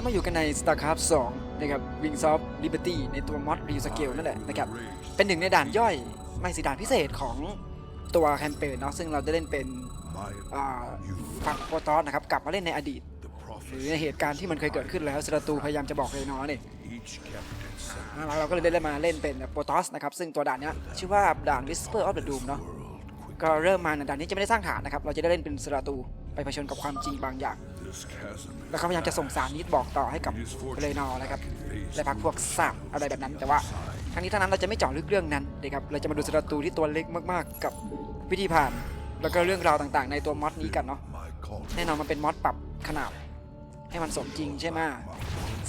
แล้วมาอยู่กันใน StarCraft 2 นะครับ Wings of Liberty ในตัวมอด r e s c a l e นั่นแหละนะครับ เป็นหนึ่งในด่านย่อย ไม่สิด่านพิเศษของตัวแคมเปญเนาะซึ่งเราจะเล่นเป็นฝั่งโปรตอสนะครับ กลับมาเล่นในอดีต หรือในเหตุการณ์ที่มันเคยเกิดขึ้นแล้วสตรูพยายามจะบอกเลยเนาะเนี่ยเราก็เลยได้มาเล่นเป็นโปรตอสนะครับ ซึ่งตัวด่านนี้ชื่อว่าด่าน Whisper of the Doom เนาะก็เริ่มมาในด่านนี้จะไม่ได้สร้างฐานนะครับ เราจะได้เล่นเป็นสตรูไปเผชิญกับความจริงบางอย่าง แล้วเขาพยายามจะส่งสารนิดบอกต่อให้กับเลนอร์นะครับและพรรคพวกซาบอะไรแบบนั้น แต่ว่าทั้งนี้ทั้งนั้นเราจะไม่เจาะลึกเรื่องนั้นนะครับเราจะมาดูศัตรูที่ตัวเล็กมากๆ กับวิธีผ่าน แล้วก็เรื่องราวต่างๆ ในตัวมอดนี้กันเนาะแน่นอนมันเป็นมอดปรับขนาดให้มันสมจริงใช่ไหม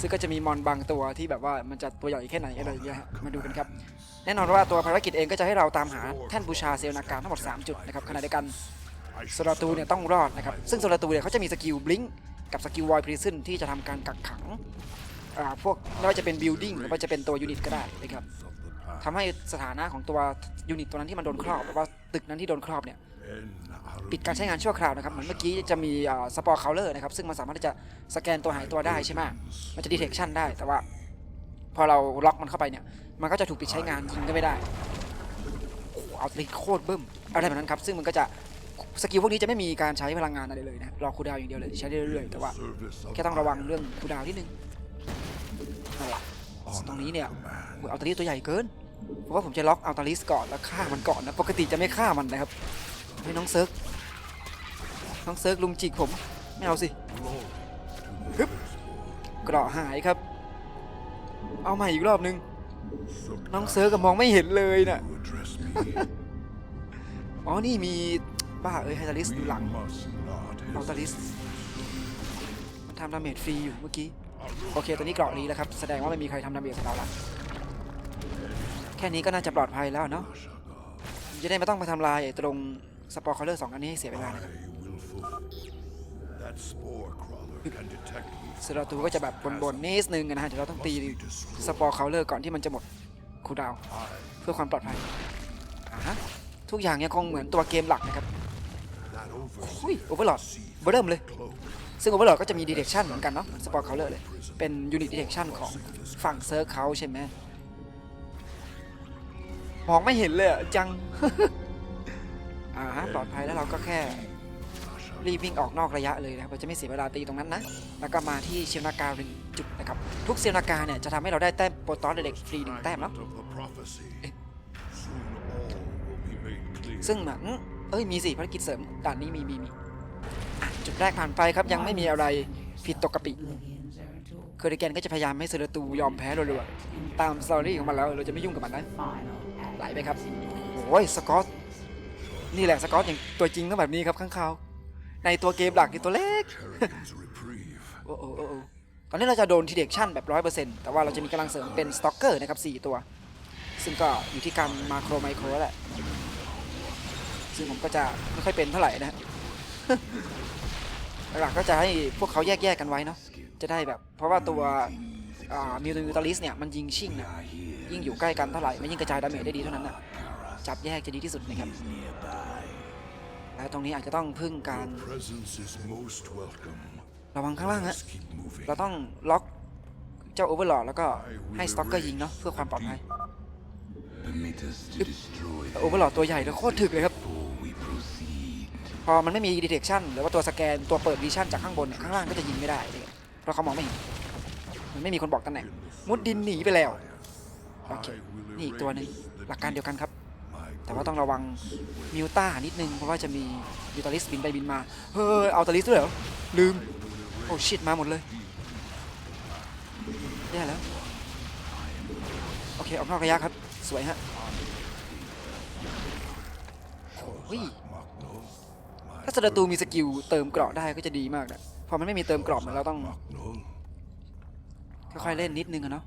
ซึ่งก็จะมีมอนบางตัวที่แบบว่ามันจะตัวใหญ่แค่ไหนอะไรอย่างเงี้ยฮะมาดูกันครับ แน่นอนว่าตัวภารกิจเองก็จะให้เราตามหาแท่นบูชาเซลนาการทั้งหมด 3 จุดนะครับขณะเดียวกัน โซลาตูเนี่ยต้องรอดนะครับ ซึ่งโซลาตูเนี่ยเขาจะมีสกิลบลิงกับสกิลวอยพรีซึนที่จะทำการกักขังพวกไม่ว่าจะเป็นบิลดิ้งหรือว่าจะเป็นตัวยูนิตก็ได้นะครับทำให้สถานะของตัวยูนิตตัวนั้นที่มันโดนครอบหรือว่าตึกนั้นที่โดนครอบเนี่ยปิดการใช้งานชั่วคราวนะครับเหมือนเมื่อกี้จะมีสปอร์เคาเลอร์นะครับซึ่งมันสามารถที่จะสแกนตัวหายตัวได้ใช่ไหมมันจะดีเทคชั่นได้แต่ว่า พอเราล็อกมันเข้าไปเนี่ย มันก็จะถูกปิดใช้งานยิงก็ไม่ได้โอ้โหเอาตีโคตรบึ้มอะไรแบบนั้นครับ ซึ่งมันก็จะ สกิลพวกนี้จะไม่มีการใช้พลังงานอะไรเลยนะรอคูดาวอย่างเดียวเลยใช้ได้เรื่อยๆแต่ว่าแค่ต้องระวังเรื่องคูดาวนิดนึงนั่นแหละตรงนี้เนี่ยอัลตาลิสตัวใหญ่เกินเพราะว่าผมจะล็อกอัลตาลิสก่อนแล้วฆ่ามันก่อนนะปกติจะไม่ฆ่ามันนะครับให้น้องเซิร์กน้องเซิร์กลุมจิกผมไม่เอาสิฮึบเกราะหายครับ เอาใหม่อีกรอบนึงน้องเซิร์กก็มองไม่เห็นเลยน่ะอ๋อนี่มี บ้าเอ้ยไฮตาลิสอยู่หลังอัลตาลิสมันทำดาเมจฟรีอยู่เมื่อกี้ โอเคตอนนี้เกราะนี้แล้วครับ แสดงว่าไม่มีใครทำดาเมจใส่เราละแค่นี้ก็น่าจะปลอดภัยแล้วเนาะจะได้ไม่ต้องมาทำลายตรงสปอร์คอลเลอร์สองอันนี้ให้เสียเวลานะครับสราตูก็จะแบบบนๆนิดนึงนะฮะเดี๋ยวเราต้องตีสปอร์คาน์เลอร์ก่อนที่มันจะหมดคูดาว เพื่อความปลอดภัยทุกอย่างยังคงเหมือนตัวเกมหลักนะครับ อุ้ยโอเวอร์ลอดเบอร์เริ่มเลย ซึ่งโอเวอร์ลอดก็จะมีดีเทคชันเหมือนกันเนาะสปอร์เคาเลอร์เลย เป็นยูนิตดีเทคชันของฝั่งเซิร์ฟเขาใช่ไหมมองไม่เห็นเลยอะจัง อ่าฮะปลอดภัยแล้วเราก็แค่รีบวิ่งออกนอกระยะเลยนะครับเราจะไม่เสียเวลาตีตรงนั้นนะ แล้วก็มาที่เชลนาการึงจุดนะครับ ทุกเซลนาการเนี่ยจะทำให้เราได้แต้มโปรตอนเด็กฟรีหนึ่งแต้มเนาะซึ่งเหมือน เอ้ยมีสิภารกิจเสริมด่านนี้มีมีมีจุดแรกผ่านไปครับยังไม่มีอะไรผิดตกกะปิเคอร์ดิแกนก็จะพยายามให้เซเลตูยอมแพ้รัวๆตามสตอรี่ของมันแล้วเราจะไม่ยุ่งกับมันนะไหลไปครับโอ้ยสกอตนี่แหละสกอตอย่างตัวจริงก็แบบนี้ครับข้างคาในตัวเกมหลักนี่ตัวเล็กโอ้โอ้โอ้โอ้ตอนนี้เราจะโดนทีเด็กชั่นแบบร้อยเปอร์เซ็นต์แต่ว่าเราจะมีกำลังเสริมเป็นสต็อกเกอร์นะครับสี่ตัว ซึ่งก็อยู่ที่การมาโครไมโครแหละ ซึ่งผมก็จะไม่ค่อยเป็นเท่าไหร่นะฮะหลักๆก็จะให้พวกเขาแยกๆกันไว้เนาะจะได้แบบ เพราะว่าตัวมิวมิวตาลิสเนี่ยมันยิงชิ่งนะยิ่งอยู่ใกล้กันเท่าไหร่มันยิ่งกระจายดาเมจได้ดีเท่านั้นนะจับแยกจะดีที่สุดนะครับและตรงนี้อาจจะต้องพึ่งการ Presence is most welcome. ระวังข้างล่างฮะ Let's keep moving. เราต้องล็อกเจ้าโอเวอร์ลอดแล้วก็ให้สต็อกเกอร์ยิงเนาะเพื่อความปลอดภัย Permit us to destroy โอเวอร์ลอดตัวใหญ่แล้วโคตรถึกเลยครับ before we proceed. พอมันไม่มีดีเทคชันหรือว่าตัวสแกนตัวเปิดวิชั่นจากข้างบนเนี่ยข้างล่างก็จะยิงไม่ได้เลยเพราะเขามองไม่เห็นมันไม่มีคนบอกตำแหน่งมุดดินหนีไปแล้วโอเคนี่อีกตัวหนึ่งหลักการเดียวกันครับ แต่ว่าต้องระวังมิวต้านิดนึงเพราะว่าจะมียูตาลิสบินไปบินมาเฮ้ยเอาตาลิสด้วยเหรอลืมโอ้ชิตมาหมดเลยแย่แล้วโอเคออกนอกระยะครับสวยฮะโอ้ย ถ้าสตาตูมีสกิลเติมเกราะได้ก็จะดีมากนะพอมันไม่มีเติมเกราะมันเราต้องค่อยๆเล่นนิดนึงอะเนาะ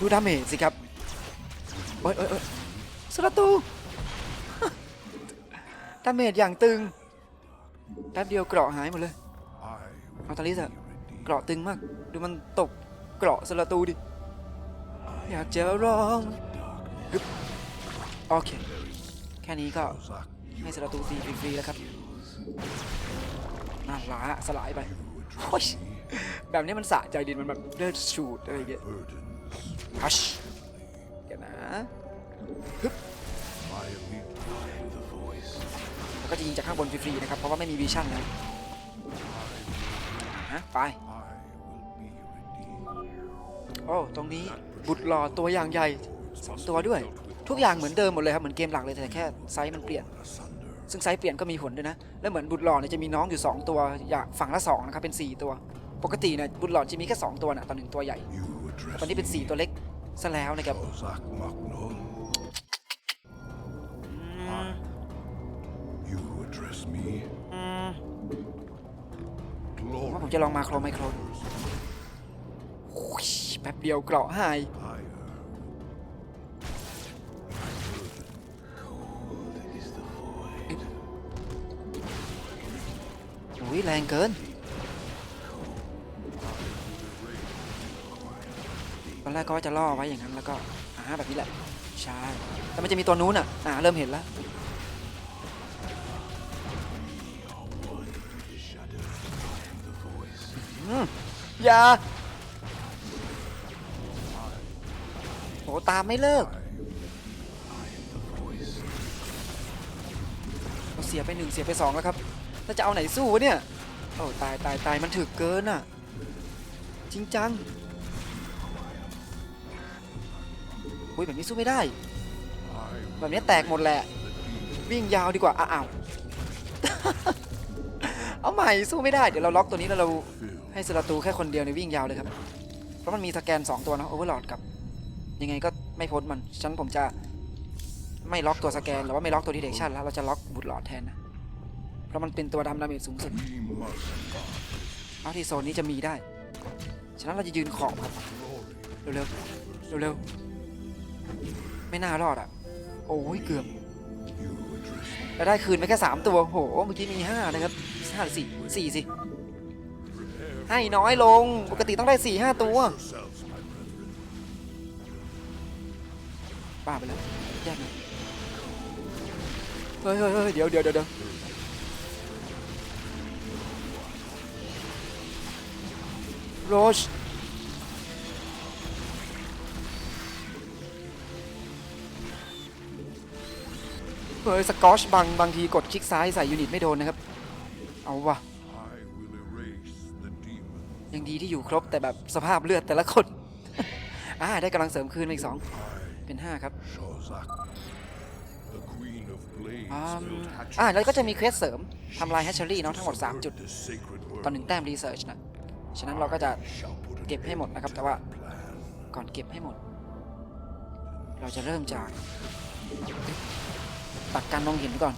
ดูดาเมจสิครับโอ้ยโอ้ยโอ้ยสตาตูดาเมจอย่างตึงแป๊บเดียวเกราะหายหมดเลยเอาตาลิสอะเกราะตึงมาก ดูมันตกเกราะสลาตูดิ อยากจะร้อง โอเค แค่นี้ก็ให้สลัตูตีฟรีๆแล้วครับน่าล้าสลายไปโอ้ยแบบนี้มันสะใจดินมันแบบเลือดชูดอะไรเงี้ยฮัชเดี๋ยวนะ My elite The voice. แล้วก็จะยิงจากข้างบนฟรีๆนะครับ เพราะว่าไม่มีวิชั่นแล้วฮะไปโอ้ตรงนี้บุตรหล่อตัวอย่างใหญ่ สองตัวด้วย ทุกอย่างเหมือนเดิมหมดเลยครับเหมือนเกมหลักเลยแต่แค่ไซส์มันเปลี่ยน Asunder. ซึ่งไซส์เปลี่ยนก็มีผลด้วยนะ แล้วเหมือนบุตรหล่อเนี่ยจะมีน้องอยู่ 2 ตัวอยากฝั่งละ2นะครับเป็น 4 ตัว ปกติเนี่ยบุตรหล่อจะมีแค่ 2 ตัวนะต่อหนึ่งตัวใหญ่ You ตอน address นี้เป็น 4 ตัวเล็กซะแล้วนะครับ Ozak Magno. อืม You address me. อืมผมว่า Glory ผมจะลองมาโครไมโครโอ้ยแป๊บเดียวเกราะหาย ยแรงเกินตอนแรกก็ว่าจะล่อไว้อย่างนั้นแล้วก็อ่าแบบนี้แหละใช่แต่มันจะมีตัวนู้นอะอ่าเริ่มเห็นแล้วอืมอย่าโหตามไม่เลิกเราเสียไปหนึ่งเสียไปสองแล้วครับ แล้วจะเอาไหนสู้วะเนี่ย โอ้ตายตายตายมันถึกเกินอะ จริงจังอุ้ยแบบนี้สู้ไม่ได้ แบบนี้แตกหมดแหละ วิ่งยาวดีกว่า อ้าว เอาใหม่สู้ไม่ได้ เดี๋ยวเราล็อกตัวนี้แล้วเราให้สลัตูแค่คนเดียวในวิ่งยาวเลยครับ เพราะมันมีสแกน 2 ตัวนะโอเวอร์ลอดกับ ยังไงก็ไม่พ้นมัน ฉันผมจะไม่ล็อกตัวสแกนหรือว่าไม่ล็อกตัวดีเทคชันแล้ว เราจะล็อกบุตรหลอดแทนนะ เพราะมันเป็นตัวดำดาเมจสูงสุดเอาที่โซนนี้จะมีได้ ฉะนั้นเราจะยืนขอบครับ เร็วๆ เร็วๆ ไม่น่ารอดอะ โอ้ยเกือบ You address me. แล้วได้คืนไปแค่ 3 ตัว โห เมื่อกี้มี 5 นะครับห้าหรือสี่สี่สิ ให้น้อยลง ปกติต้องได้ 4 5 ตัว ป้าไปแล้วแยกหน่อยเฮ้ยเฮ้ยเฮ้ยเดี๋ยวเดี๋ยวเดี๋ยว โรชเฮ้ยสกอชบางบางทีกดคลิกซ้ายใส่ยูนิตไม่โดนนะครับ เอาวะยังดีที่อยู่ครบแต่แบบสภาพเลือดแต่ละคนอ่าได้กำลังเสริมคืนมาอีกสองเป็น 5 ครับอ่าแล้วก็จะมีเควสเสริมทำลายแฮชเชอรี่เนาะทั้งหมด 3 จุด ตอนหนึ่งแต้มรีเสิร์ชนะ ฉะนั้นเราก็จะเก็บให้หมดนะครับ แต่ว่าก่อนเก็บให้หมด เราจะเริ่มจากตัดการมองเห็นก่อน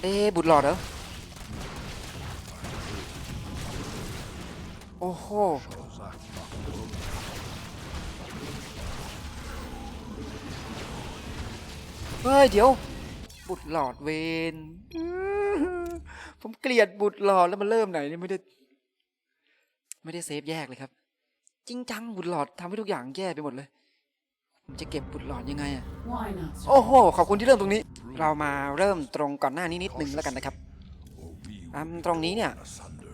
เอ๊บุตรหลอดเหรอ โอ้โหเฮ้ย เดี๋ยว บุตรหลอดเวน ผมเกลียดบุตรหลอดแล้วมันเริ่มไหนเนี่ยไม่ได้ ไม่ได้เซฟแยกเลยครับ จริงจังบุตรหลอดทำให้ทุกอย่างแย่ไปหมดเลย ผมจะเก็บบุตรหลอดยังไงอะ Why not? โอ้โหขอบคุณที่เริ่มตรงนี้ เรามาเริ่มตรงก่อนหน้านี้นิดนึงแล้วกันนะครับ or we อืมตรงนี้เนี่ย asunder.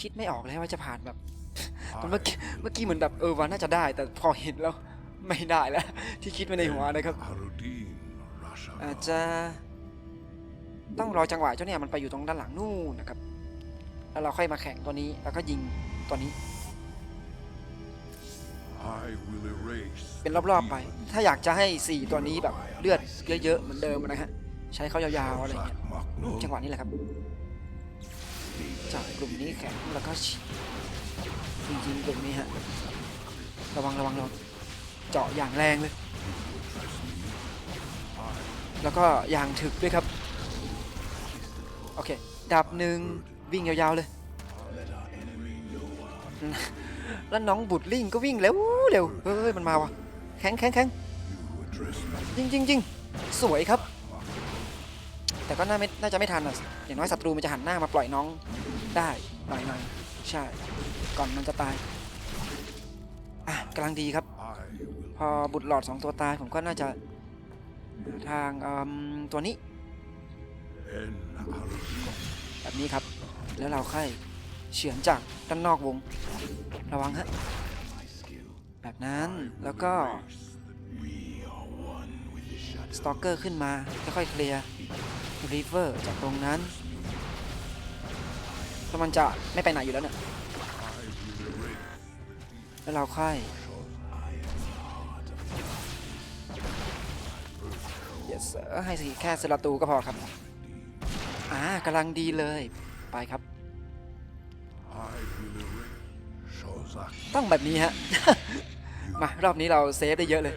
คิดไม่ออกเลยว่าจะผ่านแบบเมื่อกี้เมื่อกี้เหมือนแบบเออว่าน่าจะได้ แต่พอเห็นแล้วไม่ได้แล้ว ที่คิดไว้ในหัวนะครับ Harudin, Rasha. อาจจะ ต้องรอจังหวะเจ้าเนี่ยมันไปอยู่ตรงด้านหลังนู่นนะครับ แล้วเราค่อยมาแข่งตัวนี้แล้วก็ยิงตัวนี้ I will erase เป็น the รอบๆไป demon. ถ้าอยากจะให้ 4 ตัวนี้แบบเลือดเยอะๆเหมือนเดิมนะฮะใช้เขายาวๆอะไรเงี้ย Shozak, อืม Magno. จังหวะนี้แหละครับ จากกลุ่มนี้แข็งแล้วก็ฉีกจริงๆกลุ่มนี้ฮะระวังระวังระวังเจาะอย่างแรงเลย แล้วก็อย่างถึกด้วยครับโอเคดับหนึ่งวิ่งยาวๆเลย แล้วน้องบุตรลิงก็วิ่งเร็วเร็วเฮ้ยมันมาวะแข็งแข็งแข็งจริงจริงจริงสวยครับ แต่ก็น่าไม่น่าจะไม่ทันอะอย่างน้อยศัตรูมันจะหันหน้ามาปล่อยน้องได้หน่อยหน่อยใช่ ก่อนมันจะตายอะกำลังดีครับ พอบุตรหลอดสองตัวตายผมก็น่าจะทางตัวนี้ แบบนี้ครับ แล้วเราค่อยเฉือนจากด้านนอกวง ระวังฮะ แบบนั้น แล้วก็ สตอกเกอร์ขึ้นมา ค่อยๆเคลียร์รีเวอร์จากตรงนั้นเพราะมันจะไม่ไปไหนอยู่แล้วเนี่ย แล้วเราค่อย yes ให้สิแค่สลาตูก็พอครับ อ่ากำลังดีเลย ไปครับ ต้องแบบนี้ฮะ มารอบนี้เราเซฟได้เยอะเลย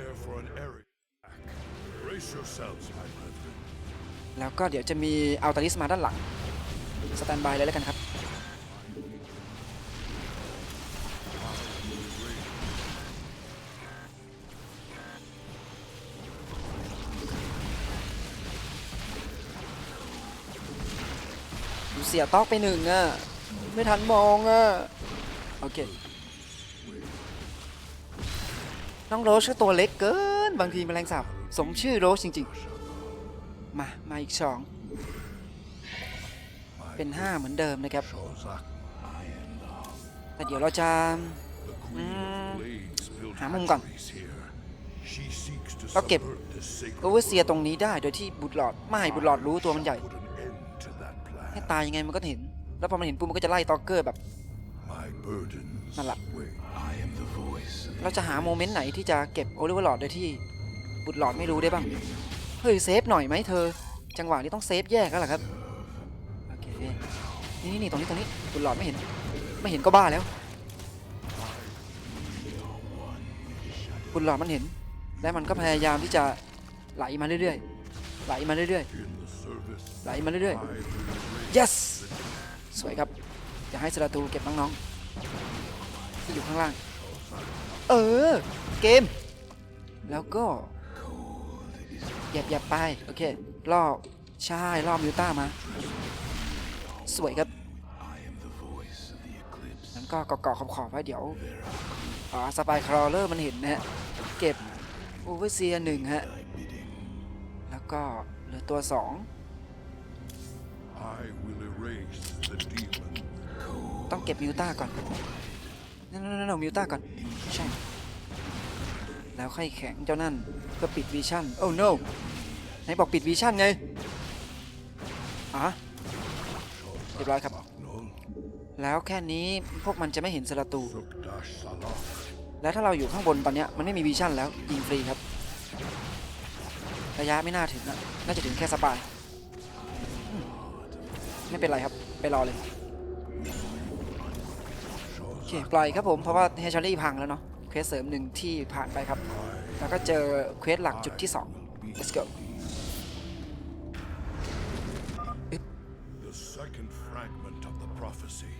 แล้วก็เดี๋ยวจะมีอัลตาลิสมาด้านหลัง สแตนบายเลยแล้วกันครับ สียต๊อกไปหนึ่งอะ ไม่ทันมองอะ โอเค น้องโรสก็ตัวเล็กเกิน บางทีแมลงสาบสมชื่อโรสจริง ๆ มา มาอีกสอง เป็น5เหมือนเดิมนะครับ แต่เดี๋ยวเราจะหามุมก่อน hatcheries here. She seeks to ก็เก็บโอเวอร์เซียตรงนี้ได้โดยที่บุตรหลอด ไม่ให้บุตรหลอดรู้ตัวมันใหญ่ ให้ plan. ตายยังไงมันก็เห็น แล้วพอมันเห็นปุ๊บมันก็จะไล่ตอกเกอร์แบบ My burdens Nala. weigh. I am the voice of เราจะหาโมเมนต์ไหนที่จะเก็บโอลิเวอร์หลอดโดยที่บุตรหลอดไม่รู้ได้บ้าง เฮ้ยเซฟหน่อยไหมเธอ จังหวะนี้ต้องเซฟแยกแล้วเหรอครับ โอเคนี่นี่นี่ตรงนี้ตรงนี้บุตรหลอดไม่เห็น ไม่เห็นก็บ้าแล้ว บุตรหลอดมันเห็น และมันก็พยายามที่จะไหลมาเรื่อยๆ ไหลมาเรื่อย In the service, ๆไหลมาเรื่อย I will erase ๆ yes สวยครับ อย่าให้สลาตูเก็บน้องๆที่อยู่ข้างล่าง เออ เกม แล้วก็เหยียบเหยียบไป โอเครอบใช่รอบมิวต้ามา สวยครับ I am the voice of the eclipse. นั้นก็เกาะๆขอบๆไว้เดี๋ยวอ่าสปายครอเลอร์มันเห็นนะฮะ เก็บโอเวอร์เซียหนึ่งฮะแล้ว ก็เหลือตัวสอง I will erase the demon. ต้องเก็บมิวต้าก่อนนั่นนั่นมิวต้าก่อนใช่แล้วค่อยแข็งเจ้านั่นเพื่อปิดวิชั่นโอ้ no ไหนบอกปิดวิชั่นไงอะเรียบร้อยครับ Maknul, แล้วแค่นี้พวกมันจะไม่เห็นสลาตู Sukdash Salah. แล้วถ้าเราอยู่ข้างบนตอนเนี้ยมันไม่มีวิชั่นแล้วยิงฟรีครับ ระยะไม่น่าถึงนะน่าจะถึงแค่สปาย ไม่เป็นไรครับ ไปรอเลยโอเคปล่อยครับผม เพราะว่าเฮชารี่พังแล้วเนาะ เควสเสริมหนึ่งที่ผ่านไปครับ แล้วก็เจอเควสหลักจุดที่ 2 let's go The second fragment of the prophecy.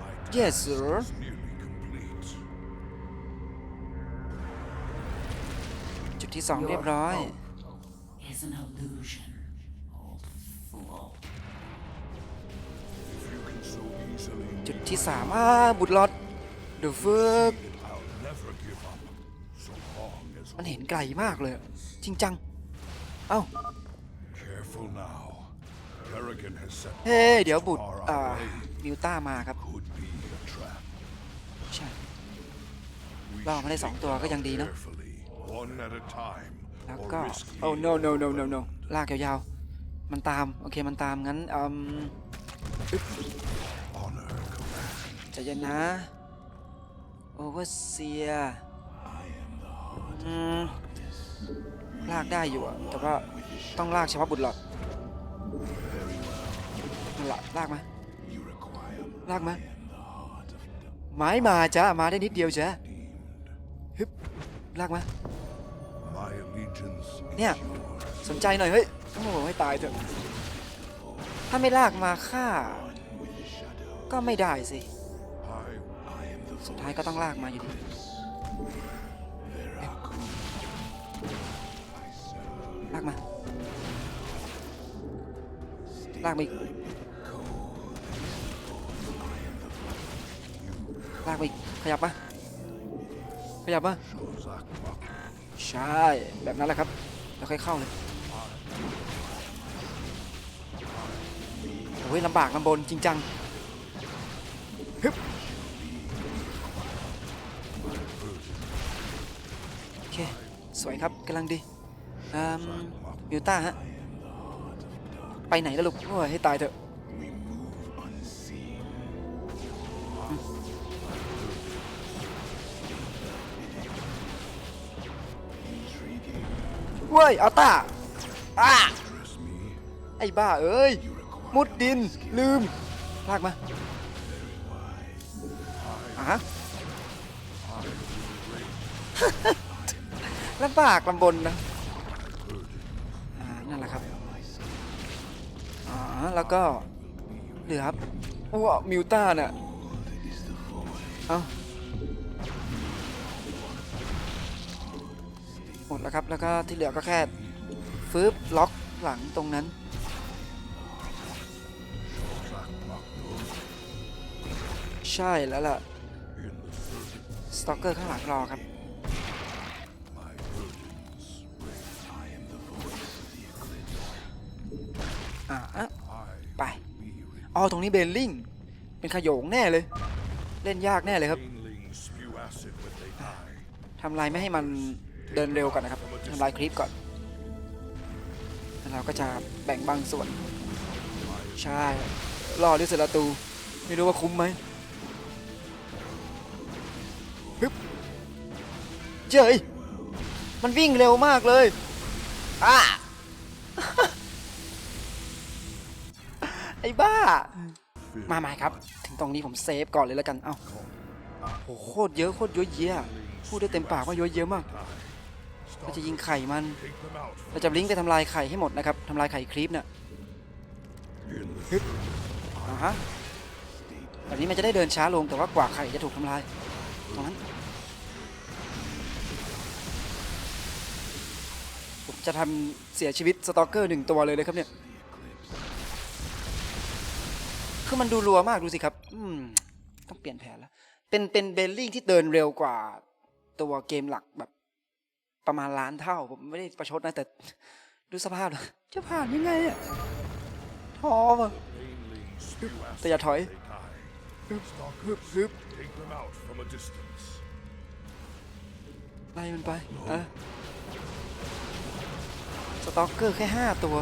My Yes, task sir. is nearly complete. จุดที่ 2 เรียบร้อย an illusion, old fool. If you can so easily จุดที่3อ่าบุตรลอดเดอะเฟิร์ก I'll never give up. So long as มันเห็นไกลมากเลย จริงจัง เอ้า careful now. Kerrigan has set เฮ้ยเดี๋ยวบุตร far อ่า away มิวต้ามาครับ could be a trap. ใช่ We ล่อมาได้ should สองตัวก็ยังดีเนอะ carefully, one at a time, แล้ว or ก็ risk โอ้ being no no no no no overwhelmed. ลากยาวๆ มันตาม โอเคมันตามงั้นอืม Honor command. ใจเย็นนะโอเวอร์เซียอืมลากได้อยู่อะแต่ว่าต้องลากเฉพาะบุตรหลอดนั่นแหละลากมาลากมาไม้มาจ้ามาได้นิดเดียวจ้าฮึบลากมา My allegiance is เนี่ย สนใจหน่อยเฮ้ย โอ้โหให้ตายเถอะ ถ้าไม่ลากมาฆ่า ก็ไม่ได้สิ สุดท้ายก็ต้องลากมาอยู่ดี ลากมา ลากมาอีก ลากมาอีก ขยับมา ขยับมา ใช่แบบนั้นแหละครับแล้วค่อยเข้าเลยโอ้ยลำบากลำบนจริงจังฮึบโอเคสวยครับกำลังดีอืมมิวต้าฮะไปไหนแล้วลูกโอ้ยให้ตายเถอะ เว้ยอัลต้าอ่าไอ้บ้าเอ้ย มุดดินลืมลากมาอะฮะลำบากลำบนนะนั่นแหละครับอ่าแล้วก็เหลือครับว้ามิวต้าเนี่ยเอ้า มดแล้วครับ แล้วก็ที่เหลือก็แค่ฟืบล็อกหลังตรงนั้น ใช่แล้วล่ะ สต็อกเกอร์ข้างหลังรอครับอ่าอะไปอ๋อตรงนี้เบลลิงเป็นขยงแน่เลย เล่นยากแน่เลยครับทำลายไม่ให้มัน เดินเร็วก่อนนะครับทำลายคลิปก่อนแล้วเราก็จะแบ่งบางส่วน ใช่รอด้วยเซราตู ไม่รู้ว่าคุ้มไหมฮึบเจ้ยมันวิ่งเร็วมากเลยอ่าไอ้บ้า มาใหม่ครับ ถึงตรงนี้ผมเซฟก่อนเลยแล้วกัน เอ้าโหโคตรเยอะโคตรเยอะเยอะพูดได้เต็มปากว่าเยอะเยอะมาก เราจะยิงไข่มัน เราจะลิงก์ไปทำลายไข่ให้หมดนะครับทำลายไข่คลิปเนี่ยฮึบอ่าฮะแบบนี้มันจะได้เดินช้าลงแต่ว่ากว่าไข่จะถูกทำลาย ตรงนั้น ผมจะทำเสียชีวิตสตอกเกอร์หนึ่งตัวเลยเลยครับเนี่ย คือมันดูรัวมากดูสิครับ อืม ต้องเปลี่ยนแผนแล้ว เป็นเป็นเบลลิ่งที่เดินเร็วกว่าตัวเกมหลักแบบ ประมาณล้านเท่า ผมไม่ได้ประชดนะ แต่ดูสภาพเลยจะผ่านยังไงอะท้อว่ะ Banelings spew acid แต่อย่าถอย when they die. ฮึบ Stalkers ฮึบ take them out from a distance. ไล่มันไปอะสต็อกเกอร์แค่ห้าตัว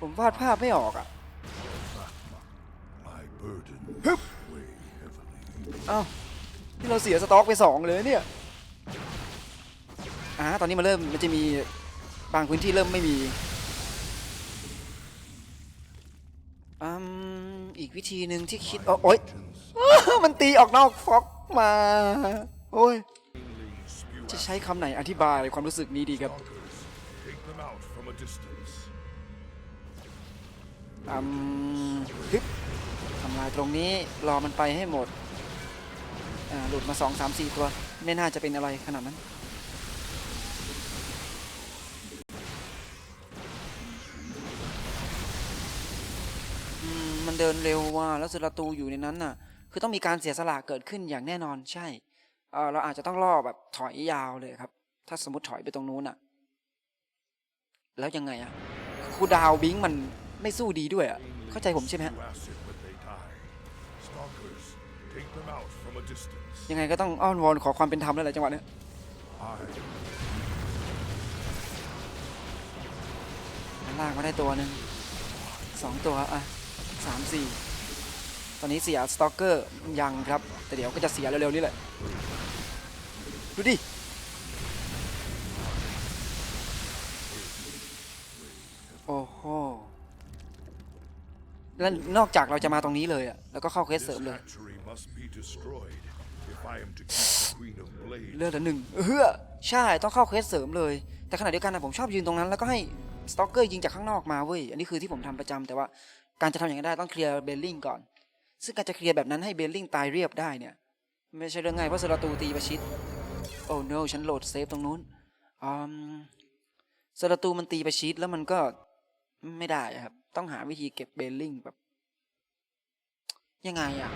ผมวาดภาพไม่ออกอะเอ้าที่เราเสียสต็อกไปสองเลยเนี่ยอ่าตอนนี้มันเริ่มมันจะมีบางพื้นที่เริ่มไม่มีอืมอีกวิธีหนึ่งที่คิดอ๋อโอ๊ยมันตีออกนอกฟ็อกมาโอ้ยจะใช้คำไหนอธิบายความรู้สึกนี้ดีครับ Stalkers take them out from a distance. อืมฮึบทำลายตรงนี้รอมันไปให้หมดหลุดมาสองสามสี่ตัว ไม่น่าจะเป็นอะไรขนาดนั้นมมันเดินเร็วว่ะแล้วเซราตูอยู่ในนั้นน่ะ คือต้องมีการเสียสละเกิดขึ้นอย่างแน่นอนใช่ เราอาจจะต้องล่อแบบถอยยาวเลยครับ ถ้าสมมติถอยไปตรงนู้นอะ แล้วยังไงอะครูดาวบิงมัน ไม่สู้ดีด้วยอะเข้าใจผมใช่ไหมฮะ Spew acid when they die. Stalkers take them out from a distance. ยังไงก็ต้องอ้อนวอนขอความเป็นธรรมแล้วแหละจังหวะเนี้ย I มันลากมาได้ตัวหนึ่งสองตัวอะสามสี่ตอนนี้เสียสตอกเกอร์ยังครับ แต่เดี๋ยวก็จะเสียเร็วๆนี่แหละ ดูดิ โอ้โห แล้วนอกจากเราจะมาตรงนี้เลยอะแล้วก็เข้าเควสเสริมเลย เลือดละหนึ่งเออใช่ต้องเข้าเควสเสริมเลย แต่ขณะเดียวกันนะผมชอบยืนตรงนั้นแล้วก็ให้สตอกเกอร์ยิงจากข้างนอกมาเว้ย อันนี้คือที่ผมทำประจำแต่ว่าการจะทำอย่างนั้นได้ต้องเคลียร์เบลลิงก่อน ซึ่งการจะเคลียร์แบบนั้นให้เบลลิงตายเรียบได้เนี่ย ไม่ใช่เรื่องง่ายเพราะสราตูตีประชิด โอ้ no ฉันโหลดเซฟตรงนู้นอืมสราตูมันตีประชิดแล้วมันก็ ไม่ได้ครับ ต้องหาวิธีเก็บเบลลิงแบบ ยังไงอะ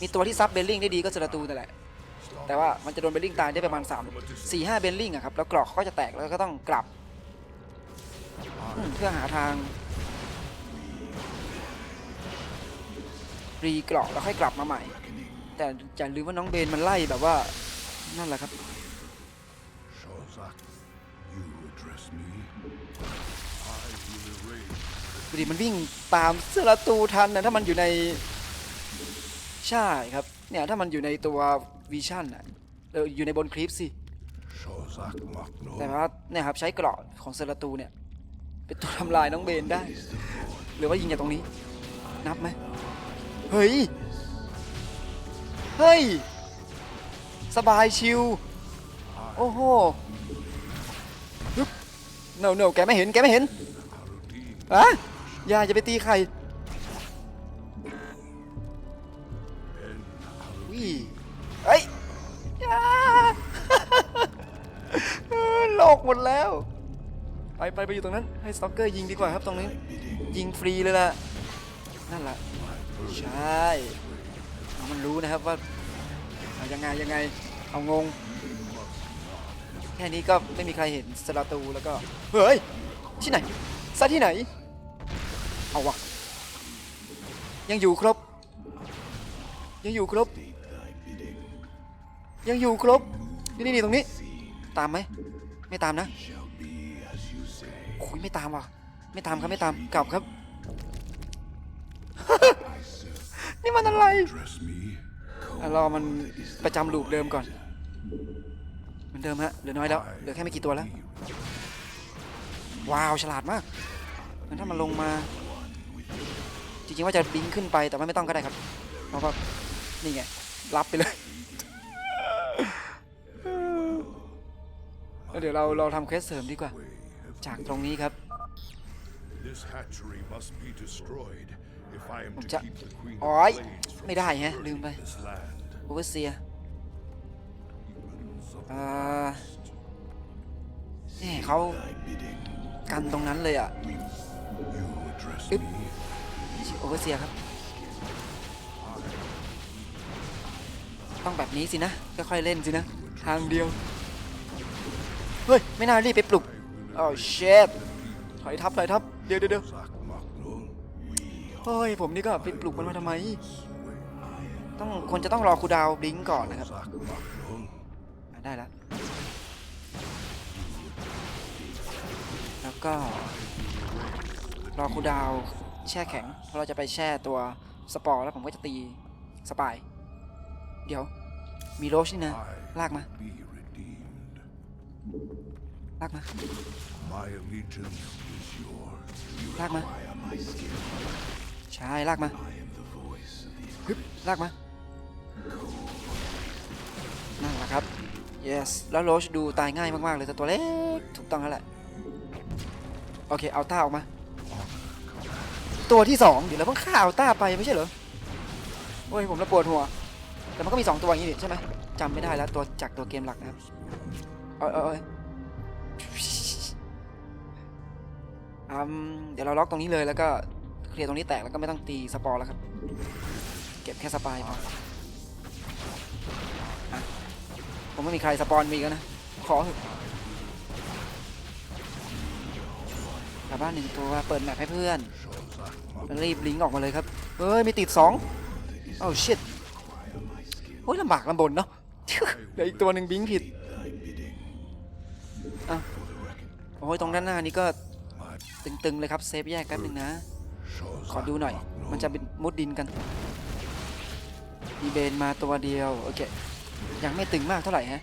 มีตัวที่ซับเบลลิงได้ดีก็เซราตูนั่นแหละ แต่ว่ามันจะโดนเบลลิงตายได้ประมาณ3 4 5เบลลิงอะครับ แล้วกรอกเขาก็จะแตกแล้วก็ต้องกลับ เพื่อหาทาง รีกรอกแล้วค่อยกลับมาใหม่ แต่อย่าลืมว่าน้องเบนมันไล่แบบว่านั่นแหละครับ ดูดิมันวิ่งตามเซราตูทันนะถ้ามันอยู่ในใช่ครับ เนี่ยถ้ามันอยู่ในตัววิชั่นอะเอออยู่ในบนคลิปสิ Shozak Magno. แต่ว่าเนี่ยครับใช้เกราะของเซราตูเนี่ยเป็นตัวทำลายน้องเบนได้ หรือว่ายิงจากตรงนี้ นับไหมเฮ้ย เฮ้ย สบายชิว โอ้โหฮึบ no no แกไม่เห็น แกไม่เห็นอะ อย่าจะไปตีใครวิเอ้ยอย่าเออโลกหมดแล้ว ไปไปไปอยู่ตรงนั้น ให้สต็อกเกอร์ยิงดีกว่าครับตรงนี้ ยิงฟรีเลยล่ะ นั่นแหละใช่เอามันรู้นะครับว่าเอายังไงยังไง เอางง แค่นี้ก็ไม่มีใครเห็นสลาตูแล้วก็ เฮ้ย ที่ไหนซะที่ไหน เอาวะยังอยู่ครบ ยังอยู่ครบ ยังอยู่ครบนี่นี่ตรงนี้ ตามไหมไม่ตามนะโอ้ยไม่ตามว่ะไม่ตามครับไม่ตามกลับครับ นี่มันอะไรรอมันประจำลูปเดิมก่อนเหมือนเดิมฮะเหลือน้อยแล้วเหลือแค่ไม่กี่ตัวแล้ว ว้าวฉลาดมากงั้นถ้ามันลงมา จริงๆว่าจะบิงขึ้นไปแต่ว่าไม่ต้องก็ได้ครับเพราะว่านี่ไงรับไปเลยแล้วเดี๋ยวเราเราทำเควสเสริมดีกว่า จากตรงนี้ครับ This hatchery must be destroyed if I am ผม to จะ keep the Queen โอ้ย of Blades from ไม่ได้ฮะลืมไป this land. โอเวอร์เซีย Humans of เอ่อนี่เขากันตรงนั้นเลยอะ you address Yep. me. โอเวอร์เซียครับ ต้องแบบนี้สินะ ค่อยๆเล่นสินะ ทางเดียว เฮ้ย ไม่น่ารีบไปปลุกโอ้เชฟถอยทับถอยทับ เดี๋ยวเดี๋ยวเดี๋ยว Zak Magno. เฮ้ย ผมนี่ก็ไปปลุกมันมาทำไม ต้องควรจะต้องรอครูดาวบลิงก์ก่อนนะครับ Zak Magno. อะได้แล้ว แล้วก็ รอครูดาวแช่แข็งเพราะเราจะไปแช่ตัวสปอร์แล้วผมก็จะตีสปาย เดี๋ยว มีโรชนี่นะ ลากมา Be redeemed. ลากมา My allegiance is yours. You ลากมา ใช่ ลากมาฮึบลากมา นั่นแหละครับ yes แล้วโรชดูตายง่ายมาก ๆ เลยแต่ตัวเล็ก ถูกต้องแล้วแหละ โอเค เอาต้าออกมา ตัวที่สองเดี๋ยวเราเพิ่งฆ่าเอาต้าไปไม่ใช่เหรอโอ้ยผมระปวดหัวแต่มันก็มีสองตัวอย่างนี้ใช่ไหมจำไม่ได้แล้วตัวจากตัวเกมหลักนะครับเอยเอยเอยอืมเดี๋ยวเราล็อกตรงนี้เลยแล้วก็เคลียร์ตรงนี้แตกแล้วก็ไม่ต้องตีสปอร์แล้วครับ เก็บแค่สปายพอผมไม่มีใครสปอนมีกันนะ ขอเถอะกลับบ้านหนึ่งตัวเปิดแมปให้เพื่อน รีบลิงออกมาเลยครับเฮ้ยมีติดสองโอ้ชิตโอ้ยลำบากลำบนเนาะเดี๋ยวอีกตัวหนึ่งบิงผิดอะโอ้ยตรงด้านหน้านี้ก็ตึงๆเลยครับเซฟแยกแป๊บหนึ่งนะ ขอดูหน่อย มันจะเป็นมุดดินกันมีเบนมาตัวเดียวโอเคยังไม่ตึงมากเท่าไหร่ฮะ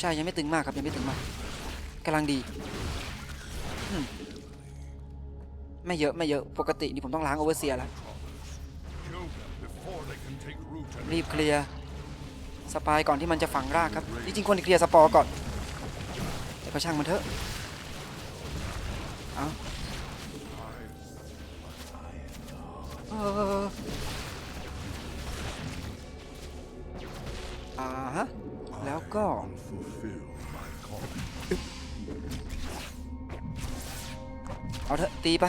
ใช่ยังไม่ตึงมากครับยังไม่ตึงมาก กำลังดี ไม่เยอะไม่เยอะปกตินี่ผมต้องล้างโอเวอร์เซียแล้ว รีบเคลียร์สปายก่อนที่มันจะฝังรากครับ จริงๆควรเคลียร์สปอร์ก่อน แต่ก็ช่างมันเถอะ เอาเอออ่าฮะ แล้วก็ เอาเถอะตีไป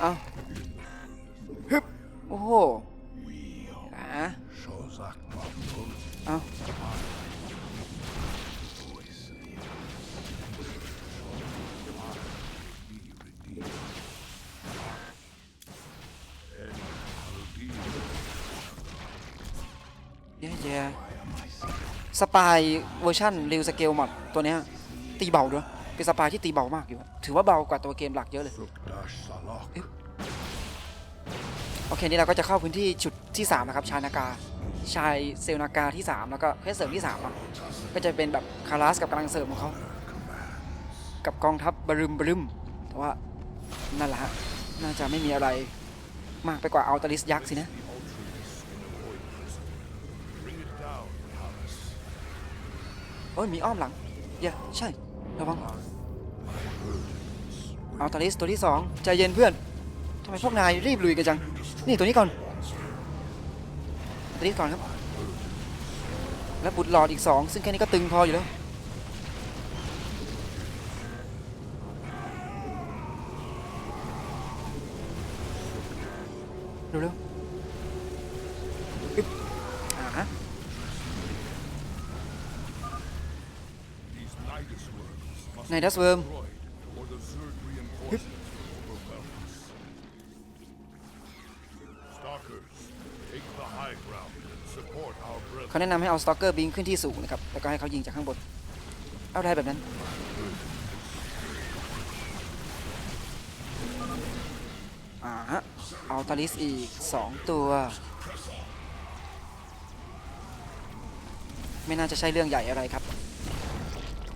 เอาฮึบโอ้โหอะเอาเย้เย้สปายเวอร์ชันริวสเกลหมดตัวเนี้ยตีเบาด้วย เป็นสปายที่ตีเบามากอยู่ ถือว่าเบากว่าตัวเกมหลักเยอะเลย Sukdash Salak. โอเค นี่เราก็จะเข้าพื้นที่จุดที่ 3 นะครับ ชายนากา ชายเซลนากาที่ 3 แล้วก็เพชรเสริมที่3เนาะก็จะเป็นแบบคาราสกับกำลังเสริมของเขา กับกองทัพบรึมบรึม แต่ว่านั่นแหละฮะ น่าจะไม่มีอะไรมากไปกว่าอัลตาลิสยักษ์สินะ Bring it down, Palace. โอ้ยมีอ้อมหลัง เย่ใช่ ระวัง อัลตาลิสตัวที่2ใจเย็นเพื่อนทำไมพวกนายรีบลุยกันจัง นี่ตัวนี้ก่อนตัวนี้ก่อนครับ แล้วบุตรหลอดอีก 2 ซึ่งแค่นี้ก็ตึงพออยู่แล้วเร็วๆอึ๊บอ่าฮะในดัสเวิร์ม แนะนำให้เอาสตอกเกอร์บิงขึ้นที่สูงนะครับ แล้วก็ให้เขายิงจากข้างบน เอาได้แบบนั้น อ่าฮะ เอาตาลิสอีก 2 ตัว ไม่น่าจะใช่เรื่องใหญ่อะไรครับ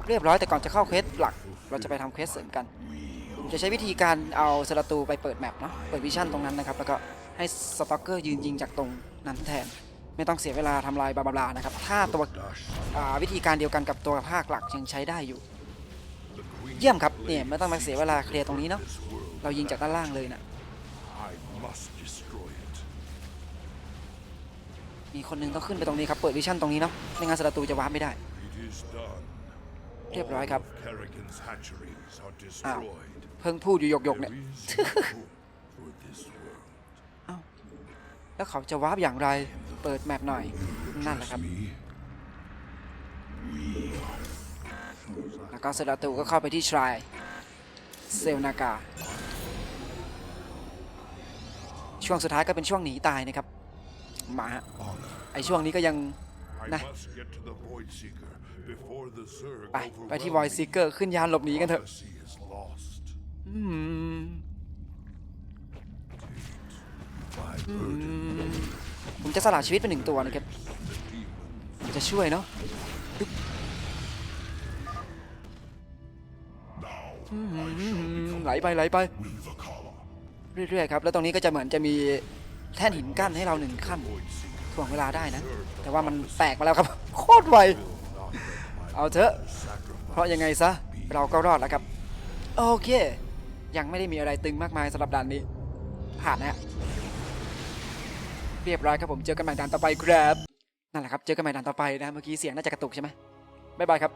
เรียบร้อยแต่ก่อนจะเข้าเควสหลัก เราจะไปทำเควสเสริมกันผมจะใช้วิธีการเอาสลัตูไปเปิดแมปเนาะ เปิดวิชั่นตรงนั้นนะครับ แล้วก็ให้สตอกเกอร์ยืนยิงจากตรงนั้นแทน ไม่ต้องเสียเวลาทำลายบาบลานะครับ ถ้าตัววิธีการเดียวกันกับตัวภาคหลักยังใช้ได้อยู่ เยี่ยมครับเนี่ยไม่ต้องมาเสียเวลาเคลียร์ตรงนี้เนาะเรายิงจากด้านล่างเลยนะมีคนหนึงต้องขึ้นไปตรงนี้ครับเปิดวิชั่นตรงนี้เนาะไม่งั้นศัตรูจะวาร์ปไม่ได้ เรียบร้อยครับเพิ่งพูดอยู่หยกๆเนี่ย แล้วเขาจะวาร์ปอย่างไร เปิดแมปหน่อย นั่นแหละครับ Me? แล้วก็ศัตรูก็เข้าไปที่ชาย เซลนากา ช่วงสุดท้ายก็เป็นช่วงหนีตายนะครับ มาฮะ Honor. ไอช่วงนี้ก็ยัง I Nah. must get to the Void Seeker before the Zerg ไป ไปที่ overwhelm วอย me. ซิเกอร์ขึ้นยานหลบหนีกันเถอะ ผมจะสละชีวิตเป็นหนึ่งตัวนะครับผมจะช่วยเนาะไหลไปไหลไป เรื่อยๆครับ แล้วตรงนี้ก็จะเหมือนจะมีแท่นหินกั้นให้เราหนึ่งขั้นถ่วงเวลาได้นะ แต่ว่ามันแตกมาแล้วครับ โคตรไว เอาเถอะ เพราะยังไงซะ เราก็รอดแล้วครับ โอเค ยังไม่ได้มีอะไรตึงมากมายสำหรับด่านนี้ ผ่านนะฮะ เรียบร้อยครับผมเจอกันใหม่ด่านต่อไปครับนั่นแหละครับเจอกันใหม่ด่านต่อไปนะเมื่อกี้เสียงน่าจะกระตุกใช่ไหมบ๊ายบายครับ